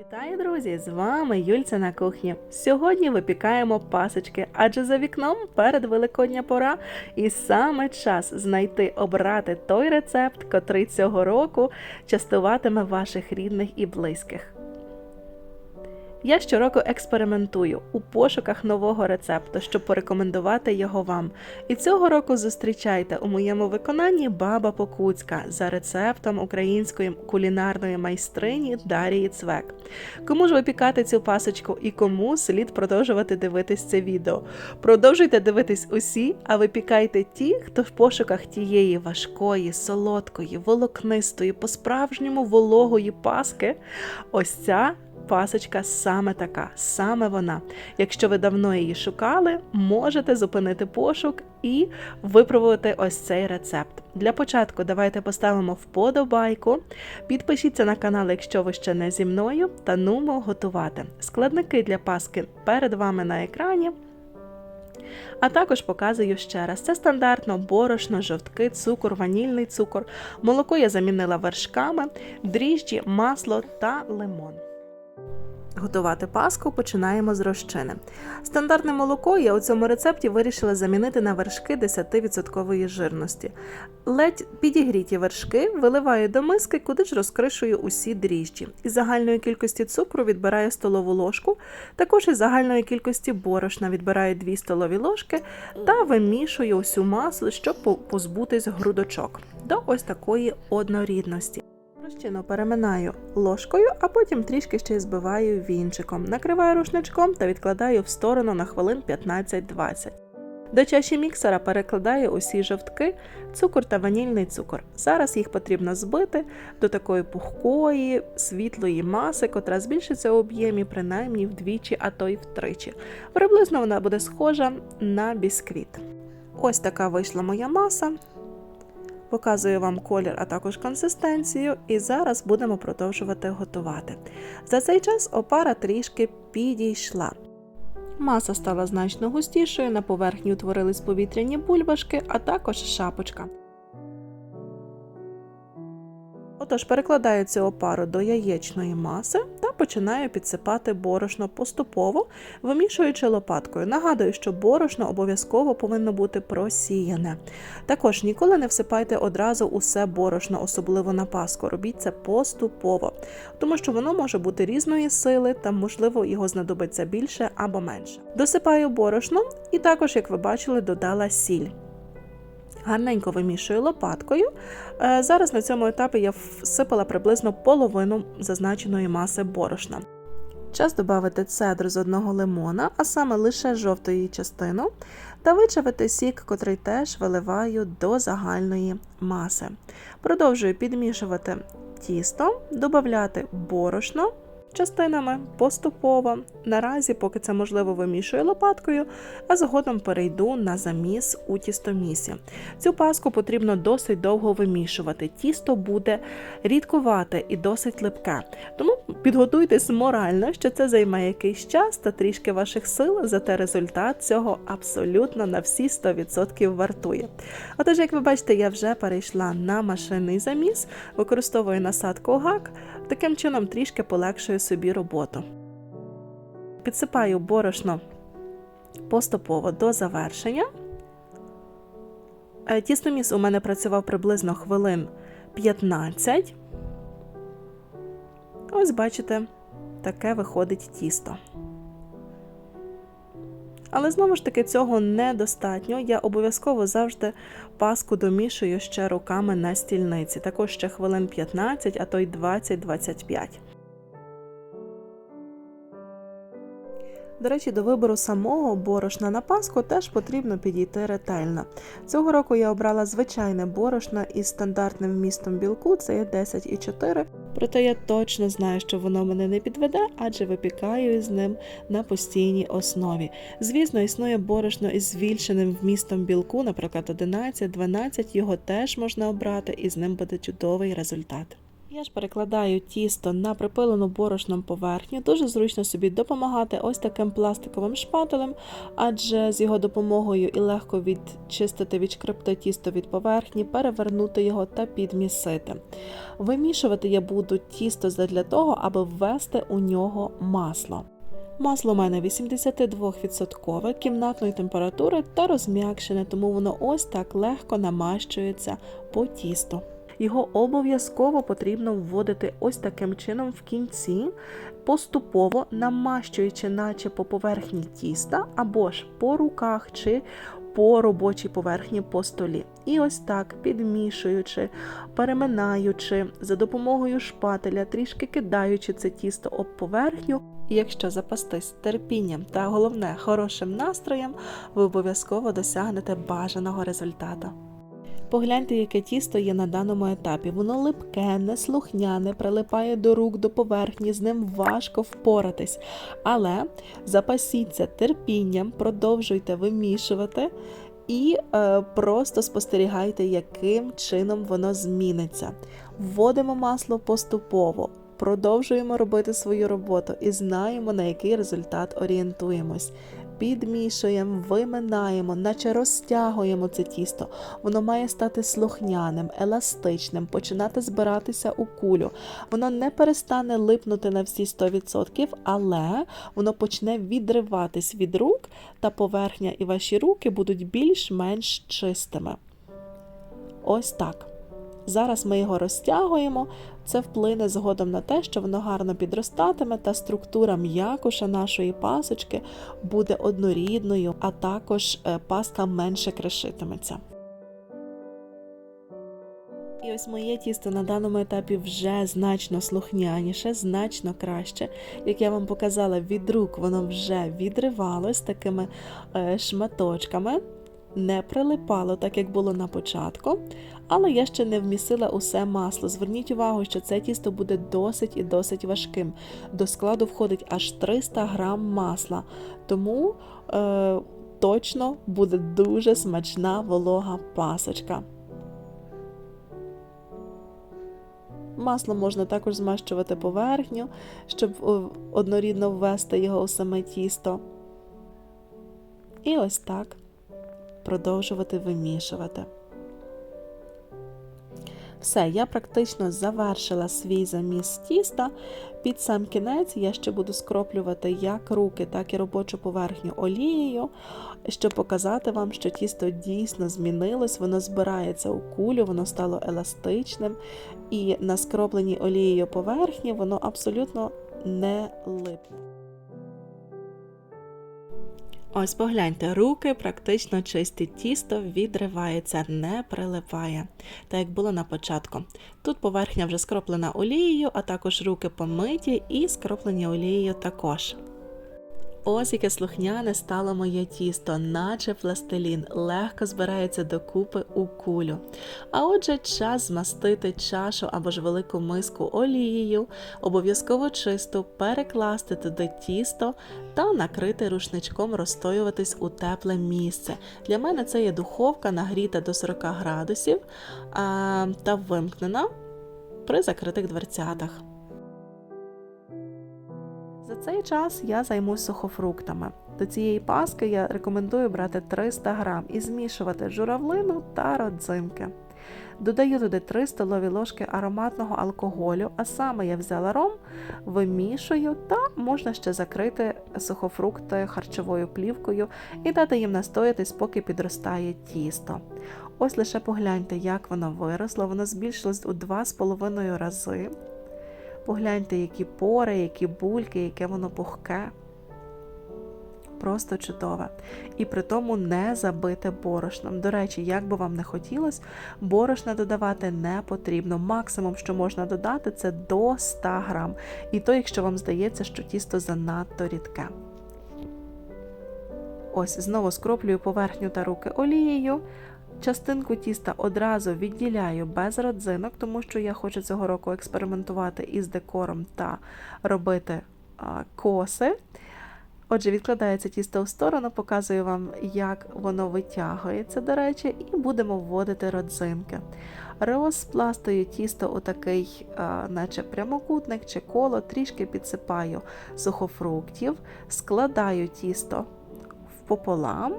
Вітаю, друзі! З вами Юльця на кухні. Сьогодні випікаємо пасочки, адже за вікном перед Великодня пора, і саме час знайти обрати той рецепт, котрий цього року частуватиме ваших рідних і близьких. Я щороку експериментую у пошуках нового рецепту, щоб порекомендувати його вам. І цього року зустрічайте у моєму виконанні баба Покуцька за рецептом української кулінарної майстрині Дарії Цвек. Кому ж випікати цю пасочку і кому слід продовжувати дивитись це відео? Продовжуйте дивитись усі, а випікайте ті, хто в пошуках тієї важкої, солодкої, волокнистої, по-справжньому вологої паски. Ось ця пасочка саме така, саме вона. Якщо ви давно її шукали, можете зупинити пошук і випробувати ось цей рецепт. Для початку давайте поставимо вподобайку. Підпишіться на канал, якщо ви ще не зі мною, та нумо готувати. Складники для паски перед вами на екрані. А також показую ще раз: це стандартно борошно, жовтки, цукор, ванільний цукор. Молоко я замінила вершками, дріжджі, масло та лимон. Готувати паску починаємо з розчини. Стандартне молоко я у цьому рецепті вирішила замінити на вершки 10% жирності. Ледь підігріті вершки виливаю до миски, куди ж розкришую усі дріжджі. Із загальної кількості цукру відбираю столову ложку, також із загальної кількості борошна відбираю 2 столові ложки та вимішую усю масу, щоб позбутись грудочок до ось такої однорідності. Розчину переминаю ложкою, а потім трішки ще збиваю вінчиком. Накриваю рушничком та відкладаю в сторону на хвилин 15-20. До чаші міксера перекладаю усі жовтки, цукор та ванільний цукор. Зараз їх потрібно збити до такої пухкої, світлої маси, котра збільшиться у об'ємі принаймні вдвічі, а то й втричі. Приблизно вона буде схожа на бісквіт. Ось така вийшла моя маса. Показую вам колір, а також консистенцію, і зараз будемо продовжувати готувати. За цей час опара трішки підійшла. Маса стала значно густішою, на поверхні утворились повітряні бульбашки, а також шапочка. Отож, перекладаю цю опару до яєчної маси та починаю підсипати борошно поступово, вимішуючи лопаткою. Нагадую, що борошно обов'язково повинно бути просіяне. Також ніколи не всипайте одразу усе борошно, особливо на паску. Робіть це поступово, тому що воно може бути різної сили, та, можливо, його знадобиться більше або менше. Досипаю борошно і також, як ви бачили, додала сіль. Гарненько вимішую лопаткою. Е, зараз на цьому етапі я всипала приблизно половину зазначеної маси борошна. Час додати цедр з одного лимона, а саме лише жовтої частину, та вичавити сік, котрий теж виливаю до загальної маси. Продовжую підмішувати тісто, додати борошно частинами поступово. Наразі, поки це можливо, вимішую лопаткою, а згодом перейду на заміс у тістомісі. Цю паску потрібно досить довго вимішувати. Тісто буде рідкувате і досить липке. Тому підготуйтесь морально, що це займе якийсь час та трішки ваших сил, зате результат цього абсолютно на всі 100% вартує. Отож, як ви бачите, я вже перейшла на машинний заміс, використовую насадку гак, таким чином трішки полегшую собі роботу. Підсипаю борошно поступово до завершення. Е, Тістоміс у мене працював приблизно хвилин 15. Ось, бачите, таке виходить тісто. Але знову ж таки цього недостатньо. Я обов'язково завжди паску домішую ще руками на стільниці. Також ще хвилин 15, а то й 20-25. До речі, до вибору самого борошна на паску теж потрібно підійти ретельно. Цього року я обрала звичайне борошно із стандартним вмістом білку, це є 10,4. Проте я точно знаю, що воно мене не підведе, адже випікаю з ним на постійній основі. Звісно, існує борошно із збільшеним вмістом білку, наприклад, 11-12, його теж можна обрати, і з ним буде чудовий результат. Я ж перекладаю тісто на припилену борошном поверхню. Дуже зручно собі допомагати ось таким пластиковим шпателем, адже з його допомогою і легко відчистити, відшкребти тісто від поверхні, перевернути його та підмісити. Вимішувати я буду тісто для того, аби ввести у нього масло. Масло у мене 82% кімнатної температури та розм'якшене, тому воно ось так легко намащується по тісту. Його обов'язково потрібно вводити ось таким чином в кінці, поступово намащуючи, наче по поверхні тіста, або ж по руках чи по робочій поверхні по столі. І ось так, підмішуючи, переминаючи, за допомогою шпателя, трішки кидаючи це тісто об поверхню. І якщо запастись терпінням та головне хорошим настроєм, ви обов'язково досягнете бажаного результату. Погляньте, яке тісто є на даному етапі. Воно липке, неслухняне, прилипає до рук, до поверхні, з ним важко впоратись. Але запасіться терпінням, продовжуйте вимішувати і е, просто спостерігайте, яким чином воно зміниться. Вводимо масло поступово. Продовжуємо робити свою роботу і знаємо, на який результат орієнтуємось підмішуємо, виминаємо, наче розтягуємо це тісто. Воно має стати слухняним, еластичним, починати збиратися у кулю. Воно не перестане липнути на всі 100%, але воно почне відриватись від рук, та поверхня і ваші руки будуть більш-менш чистими. Ось так. Зараз ми його розтягуємо, це вплине згодом на те, що воно гарно підростатиме, та структура м'якуша нашої пасочки буде однорідною, а також е, паска менше кришитиметься. І ось моє тісто на даному етапі вже значно слухняніше, значно краще. Як я вам показала, від рук воно вже відривалось такими е, шматочками не прилипало, так як було на початку, але я ще не вмісила усе масло. Зверніть увагу, що це тісто буде досить і досить важким. До складу входить аж 300 грам масла, тому е, точно буде дуже смачна волога пасочка. Масло можна також змащувати поверхню, щоб е, однорідно ввести його у саме тісто. І ось так продовжувати вимішувати. Все, я практично завершила свій заміс тіста. Під сам кінець я ще буду скроплювати як руки, так і робочу поверхню олією, щоб показати вам, що тісто дійсно змінилось, воно збирається у кулю, воно стало еластичним, і на скропленій олією поверхні воно абсолютно не липне. Ось погляньте, руки практично чисті, тісто відривається, не прилипає, так як було на початку. Тут поверхня вже скроплена олією, а також руки помиті і скроплені олією також. Ось яке слухняне стало моє тісто, наче пластилін, легко збирається докупи у кулю. А отже, час змастити чашу або ж велику миску олією, обов'язково чисту, перекласти туди тісто та накрити рушничком розстоюватись у тепле місце. Для мене це є духовка нагріта до 40 градусів а, та вимкнена при закритих дверцятах. За цей час я займусь сухофруктами. До цієї паски я рекомендую брати 300 грам і змішувати журавлину та родзинки. Додаю туди 3 столові ложки ароматного алкоголю, а саме я взяла ром, вимішую та можна ще закрити сухофрукти харчовою плівкою і дати їм настоятись, поки підростає тісто. Ось лише погляньте, як воно виросло, воно збільшилось у 2,5 рази. Погляньте, які пори, які бульки, яке воно пухке. Просто чудове. І при тому не забите борошном. До речі, як би вам не хотілося, борошна додавати не потрібно. Максимум, що можна додати, це до 100 грам. І то, якщо вам здається, що тісто занадто рідке. Ось, знову скроплюю поверхню та руки олією. Частинку тіста одразу відділяю без родзинок, тому що я хочу цього року експериментувати із декором та робити коси. Отже, відкладається тісто в сторону, показую вам, як воно витягується, до речі, і будемо вводити родзинки. Розпластую тісто у такий, наче прямокутник чи коло, трішки підсипаю сухофруктів, складаю тісто пополам,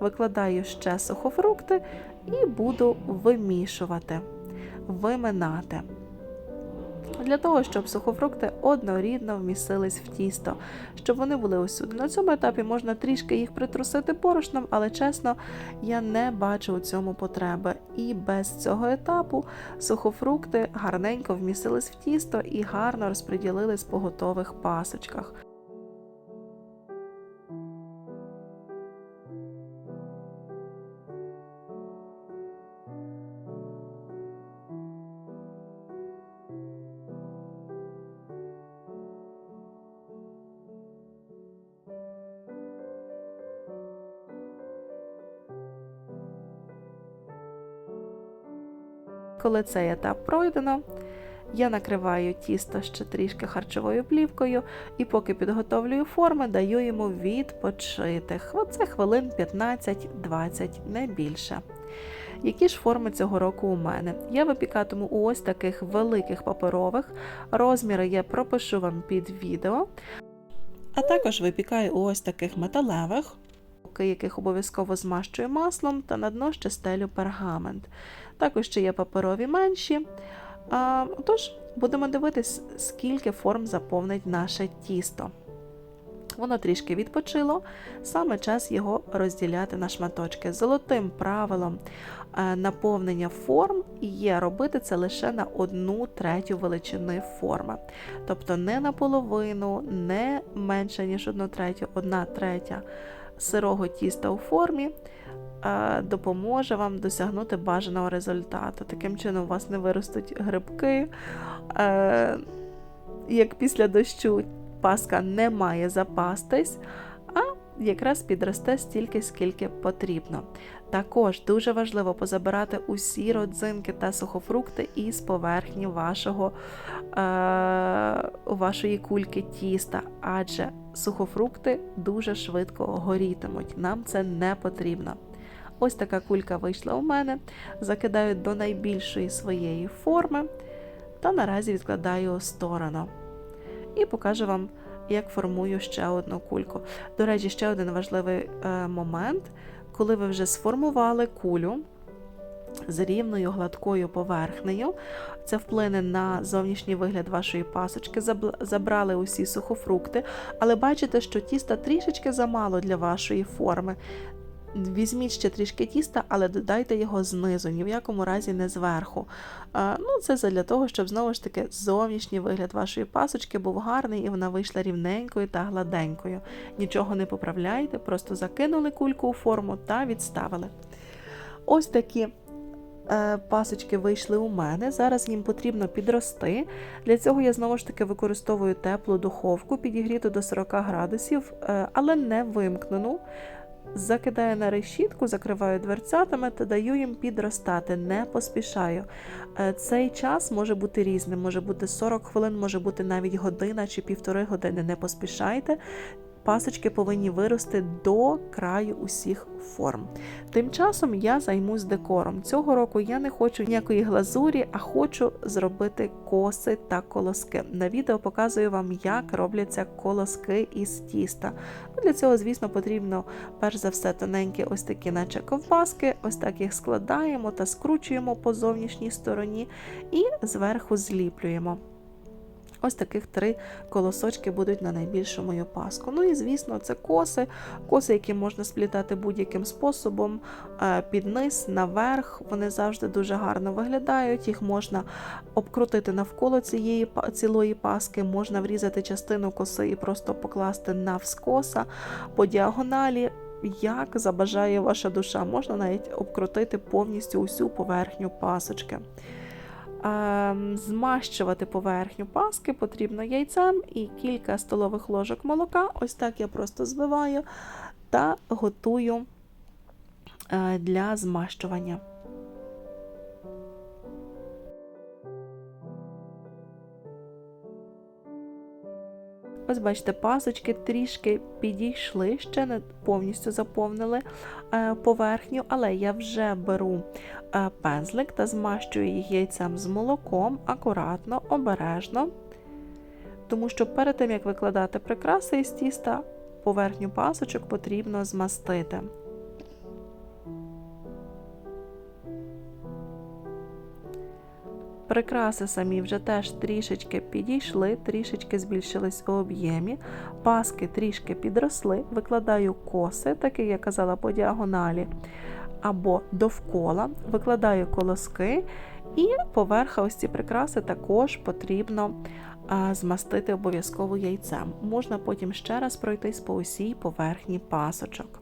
викладаю ще сухофрукти і буду вимішувати, виминати. Для того, щоб сухофрукти однорідно вмістились в тісто, щоб вони були усюди. На цьому етапі можна трішки їх притрусити порошном, але чесно, я не бачу у цьому потреби. І без цього етапу сухофрукти гарненько вмістились в тісто і гарно розподілились по готових пасочках. Коли цей етап пройдено, я накриваю тісто ще трішки харчовою плівкою і поки підготовлюю форми, даю йому відпочити. Оце хвилин 15-20, не більше. Які ж форми цього року у мене? Я випікатиму у ось таких великих паперових. Розміри я пропишу вам під відео. А також випікаю у ось таких металевих, яких обов'язково змащую маслом, та на дно ще стелю пергамент. Також ще є паперові менші. А, Тож, будемо дивитись, скільки форм заповнить наше тісто. Воно трішки відпочило, саме час його розділяти на шматочки. Золотим правилом е, наповнення форм є робити це лише на одну третю величини форми. Тобто не на половину, не менше, ніж одну третю, одна третя сирого тіста у формі. Е, допоможе вам досягнути бажаного результату. Таким чином, у вас не виростуть грибки. Е, як після дощу паска не має запастись, а якраз підросте стільки, скільки потрібно. Також дуже важливо позабирати усі родзинки та сухофрукти із поверхні вашого, е, вашої кульки тіста, адже сухофрукти дуже швидко горітимуть. Нам це не потрібно. Ось така кулька вийшла у мене. Закидаю до найбільшої своєї форми та наразі відкладаю у сторону. І покажу вам, як формую ще одну кульку. До речі, ще один важливий е, момент, коли ви вже сформували кулю. З рівною гладкою поверхнею. Це вплине на зовнішній вигляд вашої пасочки, забрали усі сухофрукти, але бачите, що тіста трішечки замало для вашої форми. Візьміть ще трішки тіста, але додайте його знизу, ні в якому разі не зверху. Ну, Це для того, щоб знову ж таки зовнішній вигляд вашої пасочки був гарний і вона вийшла рівненькою та гладенькою. Нічого не поправляйте, просто закинули кульку у форму та відставили. Ось такі. Е, пасочки вийшли у мене, зараз їм потрібно підрости. Для цього я знову ж таки використовую теплу духовку, підігріту до 40 градусів, е, але не вимкнену. Закидаю на решітку, закриваю дверцятами та даю їм підростати, не поспішаю. Е, цей час може бути різним, може бути 40 хвилин, може бути навіть година чи півтори години. Не поспішайте пасочки повинні вирости до краю усіх форм. Тим часом я займусь декором. Цього року я не хочу ніякої глазурі, а хочу зробити коси та колоски. На відео показую вам, як робляться колоски із тіста. Ну, Для цього, звісно, потрібно перш за все тоненькі ось такі, наче ковбаски, ось так їх складаємо та скручуємо по зовнішній стороні і зверху зліплюємо. Ось таких три колосочки будуть на найбільшу мою паску. Ну і, звісно, це коси, коси, які можна сплітати будь-яким способом, е, під низ, наверх. Вони завжди дуже гарно виглядають. Їх можна обкрутити навколо цієї цілої паски, можна врізати частину коси і просто покласти навскоса по діагоналі. Як забажає ваша душа, можна навіть обкрутити повністю усю поверхню пасочки. Ем, змащувати поверхню паски потрібно яйцем і кілька столових ложок молока. Ось так я просто збиваю та готую е, для змащування. Ось бачите, пасочки трішки підійшли, ще не повністю заповнили е, поверхню, але я вже беру е, пензлик та змащую їх яйцем з молоком акуратно, обережно. Тому що перед тим, як викладати прикраси із тіста, поверхню пасочок потрібно змастити. Прикраси самі вже теж трішечки підійшли, трішечки збільшились у об'ємі, паски трішки підросли, викладаю коси, так як я казала, по діагоналі або довкола, викладаю колоски, і поверха ось ці прикраси також потрібно змастити обов'язково яйцем. Можна потім ще раз пройтись по усій поверхні пасочок.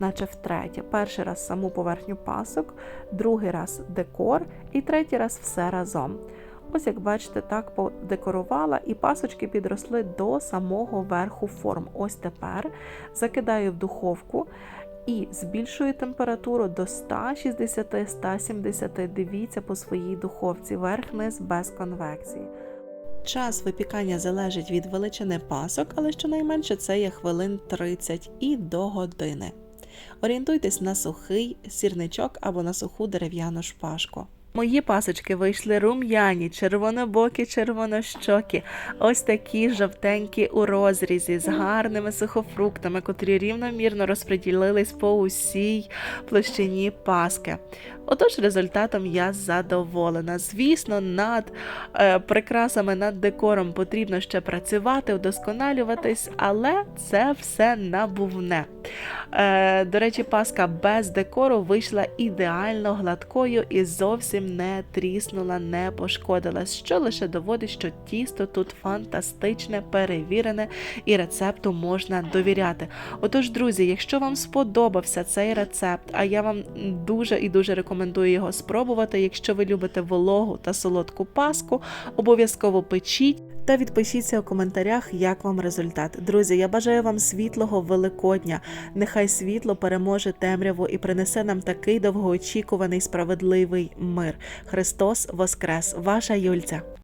Наче втретє. Перший раз саму поверхню пасок, другий раз декор і третій раз все разом. Ось, як бачите, так подекорувала, і пасочки підросли до самого верху форм. Ось тепер закидаю в духовку і збільшую температуру до 160-170. Дивіться по своїй духовці, верх-низ без конвекції. Час випікання залежить від величини пасок, але щонайменше це є хвилин 30 і до години. Орієнтуйтесь на сухий сірничок або на суху дерев'яну шпажку. Мої пасочки вийшли рум'яні, червонобокі, червонощокі, ось такі жовтенькі у розрізі з гарними сухофруктами, котрі рівномірно розподілились по усій площині паски. Отож, результатом я задоволена. Звісно, над е, прикрасами, над декором потрібно ще працювати, вдосконалюватись, але це все набувне. Е, до речі, паска без декору вийшла ідеально гладкою і зовсім не тріснула, не пошкодилась, що лише доводить, що тісто тут фантастичне, перевірене і рецепту можна довіряти. Отож, друзі, якщо вам сподобався цей рецепт, а я вам дуже і дуже рекомендую його спробувати. Якщо ви любите вологу та солодку паску, обов'язково печіть. Та відпишіться у коментарях, як вам результат. Друзі, я бажаю вам світлого Великодня. Нехай світло переможе темряву і принесе нам такий довгоочікуваний справедливий мир. Христос Воскрес! Ваша Юльця!